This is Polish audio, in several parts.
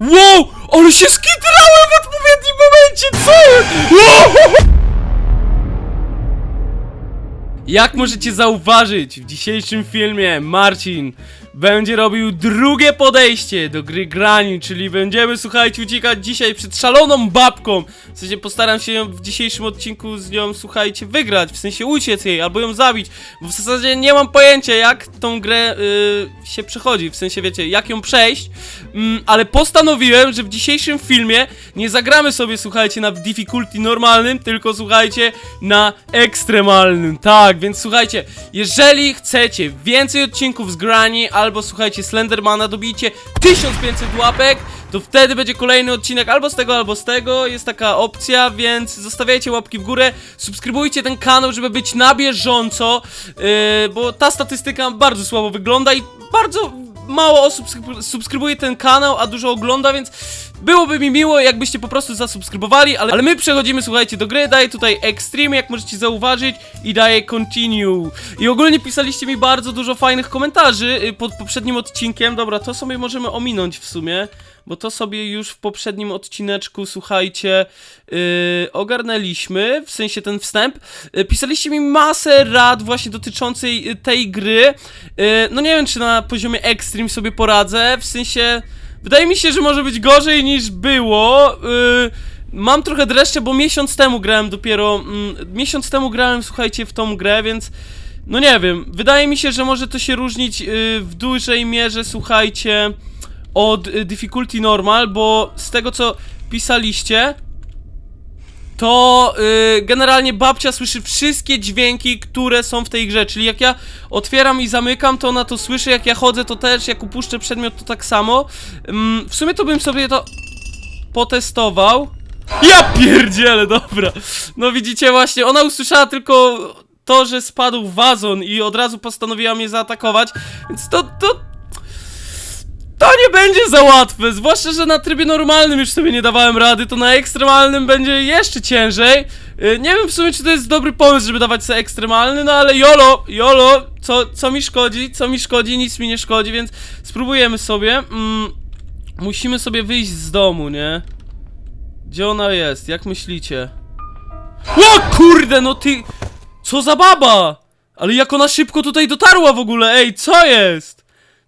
Wow! Ale się skitrałem w odpowiednim momencie, co? Wow! Jak możecie zauważyć, w dzisiejszym filmie Marcin będzie robił drugie podejście do gry Grani, czyli będziemy, słuchajcie, uciekać dzisiaj przed szaloną babką. W sensie postaram się w dzisiejszym odcinku z nią, słuchajcie, wygrać, w sensie uciec jej albo ją zabić, bo w zasadzie nie mam pojęcia, jak tą grę y, się przechodzi, w sensie, wiecie, jak ją przejść, mm, ale postanowiłem, że w dzisiejszym filmie nie zagramy sobie, słuchajcie, na difficulty normalnym, tylko słuchajcie, na ekstremalnym. Tak, więc słuchajcie, jeżeli chcecie więcej odcinków z Granny albo słuchajcie Slendermana, dobijcie 1500 łapek, to wtedy będzie kolejny odcinek albo z tego, albo z tego. Jest taka opcja, więc zostawiajcie łapki w górę, subskrybujcie ten kanał, żeby być na bieżąco, yy, bo ta statystyka bardzo słabo wygląda i bardzo mało osób subskrybu- subskrybuje ten kanał, a dużo ogląda, więc byłoby mi miło, jakbyście po prostu zasubskrybowali, ale, ale my przechodzimy, słuchajcie, do gry, daję tutaj Extreme, jak możecie zauważyć, i daję Continue. I ogólnie pisaliście mi bardzo dużo fajnych komentarzy y, pod poprzednim odcinkiem, dobra, to sobie możemy ominąć w sumie, bo to sobie już w poprzednim odcineczku, słuchajcie, yy, ogarnęliśmy, w sensie ten wstęp. Yy, pisaliście mi masę rad właśnie dotyczącej y, tej gry. Yy, no nie wiem, czy na poziomie Extreme sobie poradzę, w sensie... Wydaje mi się, że może być gorzej niż było. Yy, mam trochę dreszcze, bo miesiąc temu grałem dopiero. Mm, miesiąc temu grałem, słuchajcie, w tą grę, więc. No nie wiem. Wydaje mi się, że może to się różnić yy, w dużej mierze, słuchajcie, od y, difficulty normal, bo z tego co pisaliście. To yy, generalnie babcia słyszy wszystkie dźwięki, które są w tej grze. Czyli jak ja otwieram i zamykam, to ona to słyszy. Jak ja chodzę, to też. Jak upuszczę przedmiot, to tak samo. Ym, w sumie to bym sobie to potestował. Ja pierdzielę, dobra. No widzicie właśnie, ona usłyszała tylko to, że spadł wazon i od razu postanowiła mnie zaatakować. Więc to, to będzie za łatwe, zwłaszcza, że na trybie normalnym już sobie nie dawałem rady, to na ekstremalnym będzie jeszcze ciężej. Yy, Nie wiem w sumie, czy to jest dobry pomysł, żeby dawać sobie ekstremalny, no ale jolo, jolo, co, co mi szkodzi, co mi szkodzi, nic mi nie szkodzi, więc spróbujemy sobie. Mm, musimy sobie wyjść z domu, nie? Gdzie ona jest, jak myślicie? O kurde, no ty... Co za baba! Ale jak ona szybko tutaj dotarła w ogóle, ej, co jest?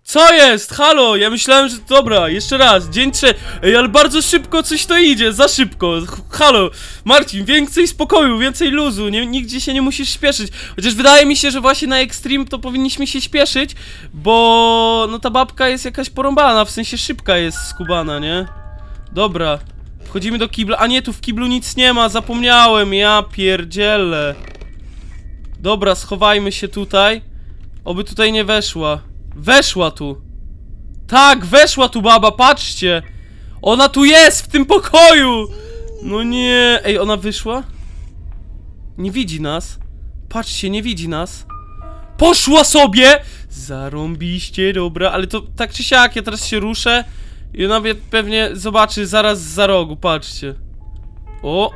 Co jest? Halo, ja myślałem, że... Dobra, jeszcze raz, dzień trzeci. Ej, ale bardzo szybko coś to idzie, za szybko. Halo, Marcin, więcej spokoju, więcej luzu, nie, nigdzie się nie musisz śpieszyć. Chociaż wydaje mi się, że właśnie na Extreme to powinniśmy się śpieszyć, bo... No ta babka jest jakaś porąbana, w sensie szybka jest skubana, nie? Dobra, wchodzimy do kibla. A nie, tu w kiblu nic nie ma, zapomniałem, ja pierdzielę. Dobra, schowajmy się tutaj. Oby tutaj nie weszła. Weszła tu. Tak, weszła tu baba, patrzcie. Ona tu jest, w tym pokoju. No nie. Ej, ona wyszła? Nie widzi nas. Patrzcie, nie widzi nas. Poszła sobie! Zarąbiście, dobra, ale to tak czy siak, ja teraz się ruszę i ona pewnie zobaczy zaraz za rogu, patrzcie. O!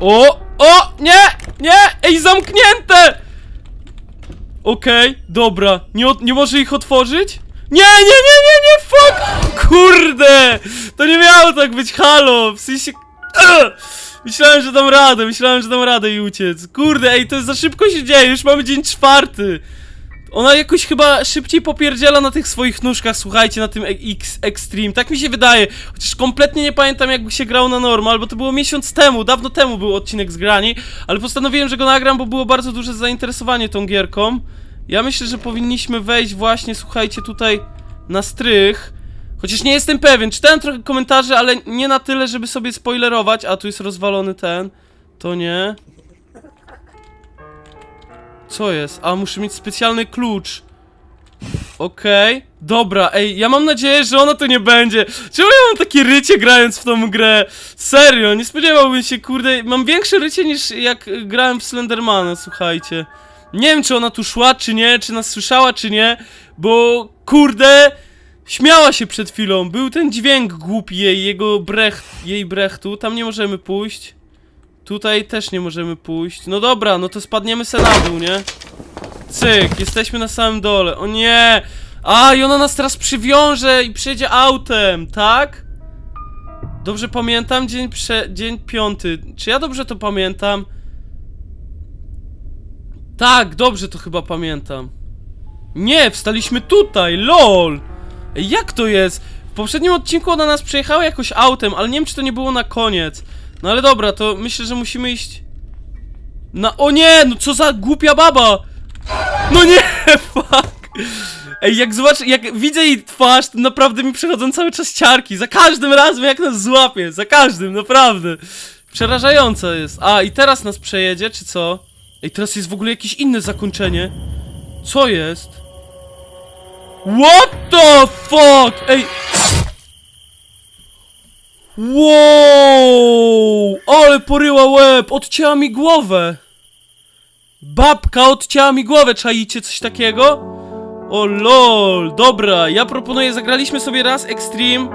O! O! Nie! Nie! Ej, zamknięte! Okej, dobra. Nie, nie może ich otworzyć? Nie, nie, nie, nie, nie, fuck! Kurde! To nie miało tak być, halo! W sensie... Myślałem, że dam radę, myślałem, że dam radę i uciec. Kurde, ej, to za szybko się dzieje, już mamy dzień czwarty. Ona jakoś chyba szybciej popierdziela na tych swoich nóżkach, słuchajcie, na tym X Extreme. Tak mi się wydaje. Chociaż kompletnie nie pamiętam, jak się grał na normal, bo to było miesiąc temu, dawno temu był odcinek z grani, ale postanowiłem, że go nagram, bo było bardzo duże zainteresowanie tą gierką. Ja myślę, że powinniśmy wejść właśnie, słuchajcie, tutaj na strych. Chociaż nie jestem pewien, czytałem trochę komentarzy, ale nie na tyle, żeby sobie spoilerować. A tu jest rozwalony ten. To nie. Co jest? A, muszę mieć specjalny klucz. Okej, dobra, ej, ja mam nadzieję, że ona tu nie będzie. Czemu ja mam takie rycie grając w tą grę? Serio, nie spodziewałbym się, kurde, mam większe rycie niż jak grałem w Slendermana, słuchajcie. Nie wiem, czy ona tu szła, czy nie, czy nas słyszała, czy nie, bo, kurde, śmiała się przed chwilą. Był ten dźwięk głupi jej, jego brecht, jej brechtu, tam nie możemy pójść. Tutaj też nie możemy pójść. No dobra, no to spadniemy se na dół, nie? Cyk, jesteśmy na samym dole. O nie! A, i ona nas teraz przywiąże i przyjedzie autem, tak? Dobrze pamiętam? Dzień prze... dzień piąty. Czy ja dobrze to pamiętam? Tak, dobrze to chyba pamiętam. Nie, wstaliśmy tutaj, lol! Jak to jest? W poprzednim odcinku ona nas przejechała jakoś autem, ale nie wiem czy to nie było na koniec. No ale dobra, to myślę, że musimy iść... Na... O nie, no co za głupia baba! No nie, fuck! Ej, jak zobaczę, jak widzę jej twarz, to naprawdę mi przechodzą cały czas ciarki. Za każdym razem jak nas złapie, za każdym, naprawdę. Przerażające jest. A, i teraz nas przejedzie, czy co? Ej, teraz jest w ogóle jakieś inne zakończenie. Co jest? What the fuck? Ej! Wow! Ale poryła łeb! Odcięła mi głowę! Babka odcięła mi głowę, czaicie coś takiego? O lol, dobra, ja proponuję, zagraliśmy sobie raz Extreme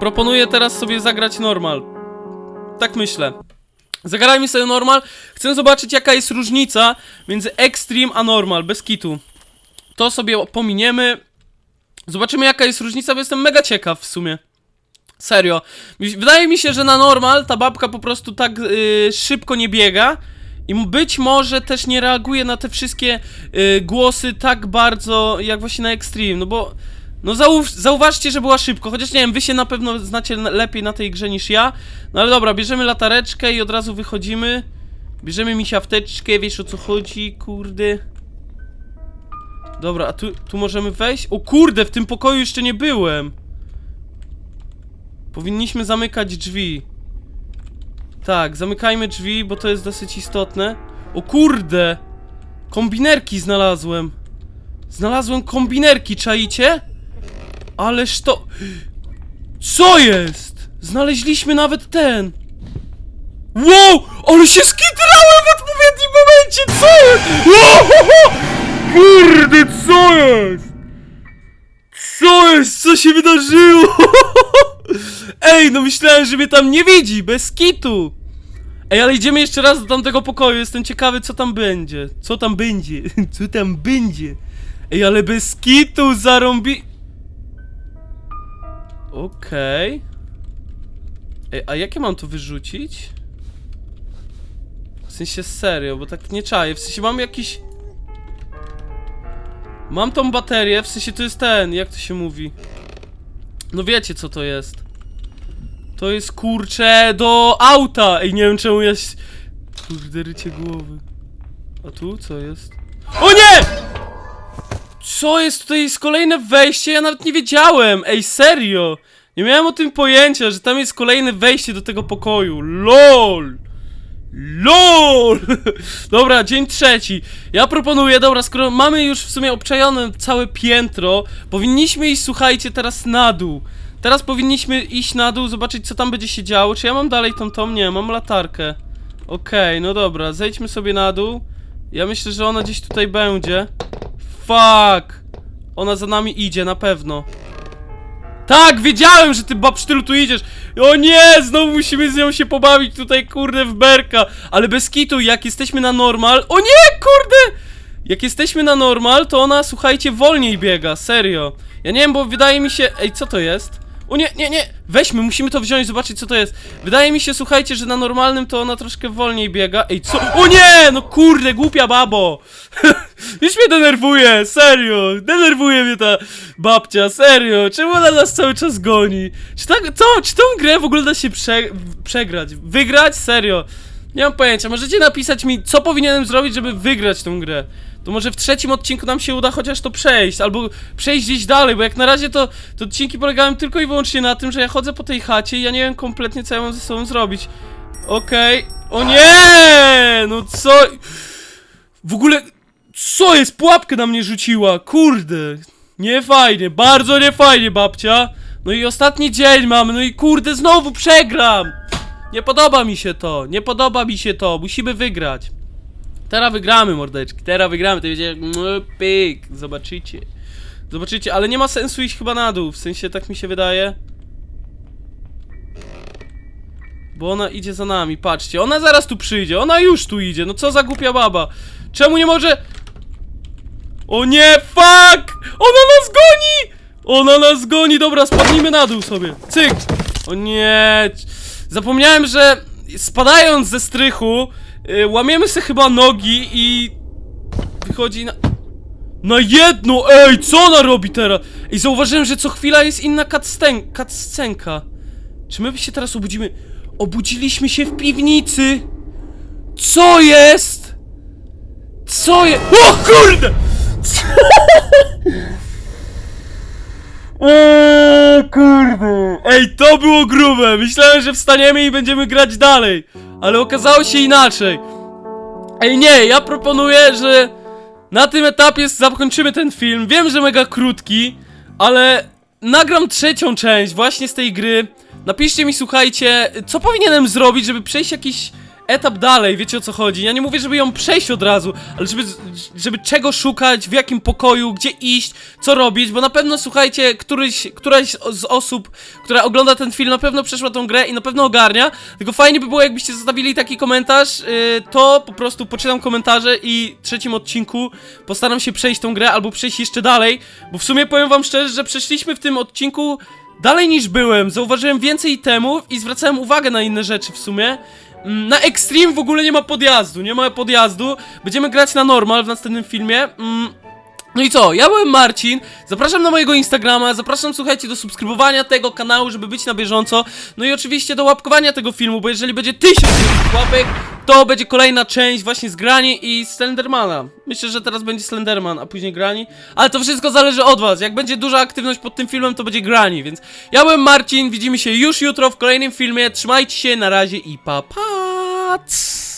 Proponuję teraz sobie zagrać normal Tak myślę Zagrajmy sobie normal Chcę zobaczyć jaka jest różnica między Extreme a normal, bez kitu To sobie pominiemy Zobaczymy jaka jest różnica, bo jestem mega ciekaw w sumie Serio. Wydaje mi się, że na normal ta babka po prostu tak yy, szybko nie biega i być może też nie reaguje na te wszystkie yy, głosy tak bardzo jak właśnie na Extreme, no bo no zauw zauważcie, że była szybko, chociaż nie wiem, wy się na pewno znacie na- lepiej na tej grze niż ja. No ale dobra, bierzemy latareczkę i od razu wychodzimy. Bierzemy mi siafteczkę, wiesz o co chodzi, kurde. Dobra, a tu, tu możemy wejść? O kurde, w tym pokoju jeszcze nie byłem. Powinniśmy zamykać drzwi. Tak, zamykajmy drzwi, bo to jest dosyć istotne. O kurde! Kombinerki znalazłem. Znalazłem kombinerki, czaicie? Ależ to... Co jest? Znaleźliśmy nawet ten. Wow! Ale się skitrałem w odpowiednim momencie! Co jest? Wow! Kurde, co jest? Co jest? Co się wydarzyło? Ej, no myślałem, że mnie tam nie widzi, bez kitu. Ej, ale idziemy jeszcze raz do tamtego pokoju, jestem ciekawy co tam będzie. Co tam będzie? Co tam będzie? Ej, ale bez kitu zarąbi... Okej. Ej, a jakie mam to wyrzucić? W sensie serio, bo tak nie czaję, w sensie mam jakiś... Mam tą baterię, w sensie to jest ten, jak to się mówi? No wiecie co to jest. To jest kurcze do auta! Ej, nie wiem czemu jest. Kurde, rycie głowy. A tu co jest? O nie! Co jest? Tutaj jest kolejne wejście, ja nawet nie wiedziałem! Ej, serio! Nie miałem o tym pojęcia, że tam jest kolejne wejście do tego pokoju. LOL! LOL! Dobra, dzień trzeci. Ja proponuję, dobra, skoro mamy już w sumie obczajone całe piętro, powinniśmy iść, słuchajcie, teraz na dół. Teraz powinniśmy iść na dół, zobaczyć co tam będzie się działo. Czy ja mam dalej tą tą? Nie, mam latarkę. Okej, no dobra, zejdźmy sobie na dół. Ja myślę, że ona gdzieś tutaj będzie. Fuck! Ona za nami idzie, na pewno. Tak, wiedziałem, że ty babsztylu tu idziesz. O nie, znowu musimy z nią się pobawić tutaj, kurde, w berka. Ale bez kitu, jak jesteśmy na normal... O nie, kurde! Jak jesteśmy na normal, to ona, słuchajcie, wolniej biega, serio. Ja nie wiem, bo wydaje mi się... Ej, co to jest? O nie, nie, nie! Weźmy, musimy to wziąć, zobaczyć co to jest. Wydaje mi się, słuchajcie, że na normalnym to ona troszkę wolniej biega. Ej, co? O nie! No kurde, głupia babo! Już mnie denerwuje, serio! Denerwuje mnie ta babcia, serio! Czemu ona nas cały czas goni? Czy tak, co? Czy tą grę w ogóle da się prze, przegrać? Wygrać? Serio? Nie mam pojęcia, możecie napisać mi, co powinienem zrobić, żeby wygrać tą grę. To może w trzecim odcinku nam się uda chociaż to przejść, albo przejść gdzieś dalej, bo jak na razie to, to odcinki polegają tylko i wyłącznie na tym, że ja chodzę po tej chacie i ja nie wiem kompletnie co ja mam ze sobą zrobić. Okej. O nie! No co? W ogóle... Co jest? Pułapkę na mnie rzuciła, kurde. Nie fajnie, bardzo nie fajnie, babcia. No i ostatni dzień mamy, no i kurde, znowu przegram. Nie podoba mi się to, nie podoba mi się to, musimy wygrać. Teraz wygramy, mordeczki, teraz wygramy, to będzie no, pyk, zobaczycie. Zobaczycie, ale nie ma sensu iść chyba na dół, w sensie tak mi się wydaje. Bo ona idzie za nami, patrzcie, ona zaraz tu przyjdzie, ona już tu idzie, no co za głupia baba. Czemu nie może... O nie, fuck! Ona nas goni! Ona nas goni, dobra, spadnijmy na dół sobie. Cyk! O nie, zapomniałem, że spadając ze strychu, y, łamiemy sobie chyba nogi i wychodzi na... Na jedno! Ej, co ona robi teraz? I zauważyłem, że co chwila jest inna cutscen- cutscenka. Czy my się teraz obudzimy? Obudziliśmy się w piwnicy! Co jest? Co jest? O kurde! Co? Eee, kurde! Ej, to było grube! Myślałem, że wstaniemy i będziemy grać dalej. Ale okazało się inaczej. Ej, nie, ja proponuję, że na tym etapie zakończymy ten film. Wiem, że mega krótki, ale nagram trzecią część właśnie z tej gry. Napiszcie mi, słuchajcie, co powinienem zrobić, żeby przejść jakiś etap dalej, wiecie o co chodzi. Ja nie mówię, żeby ją przejść od razu, ale żeby, żeby czego szukać, w jakim pokoju, gdzie iść, co robić, bo na pewno, słuchajcie, któryś, któraś z osób, która ogląda ten film, na pewno przeszła tą grę i na pewno ogarnia. Tylko fajnie by było, jakbyście zostawili taki komentarz, yy, to po prostu poczytam komentarze i w trzecim odcinku postaram się przejść tą grę albo przejść jeszcze dalej, bo w sumie powiem wam szczerze, że przeszliśmy w tym odcinku dalej niż byłem, zauważyłem więcej itemów i zwracałem uwagę na inne rzeczy w sumie. Mm, Na Extreme w ogóle nie ma podjazdu, nie ma podjazdu. Będziemy grać na normal w następnym filmie. Mm, No i co, ja byłem Marcin, zapraszam na mojego Instagrama, zapraszam słuchajcie do subskrybowania tego kanału, żeby być na bieżąco, no i oczywiście do łapkowania tego filmu, bo jeżeli będzie tysiąc łapek, to będzie kolejna część właśnie z Grani i Slendermana. Myślę, że teraz będzie Slenderman, a później Grani, ale to wszystko zależy od was, jak będzie duża aktywność pod tym filmem, to będzie Grani, więc ja byłem Marcin, widzimy się już jutro w kolejnym filmie, trzymajcie się, na razie i pa pa!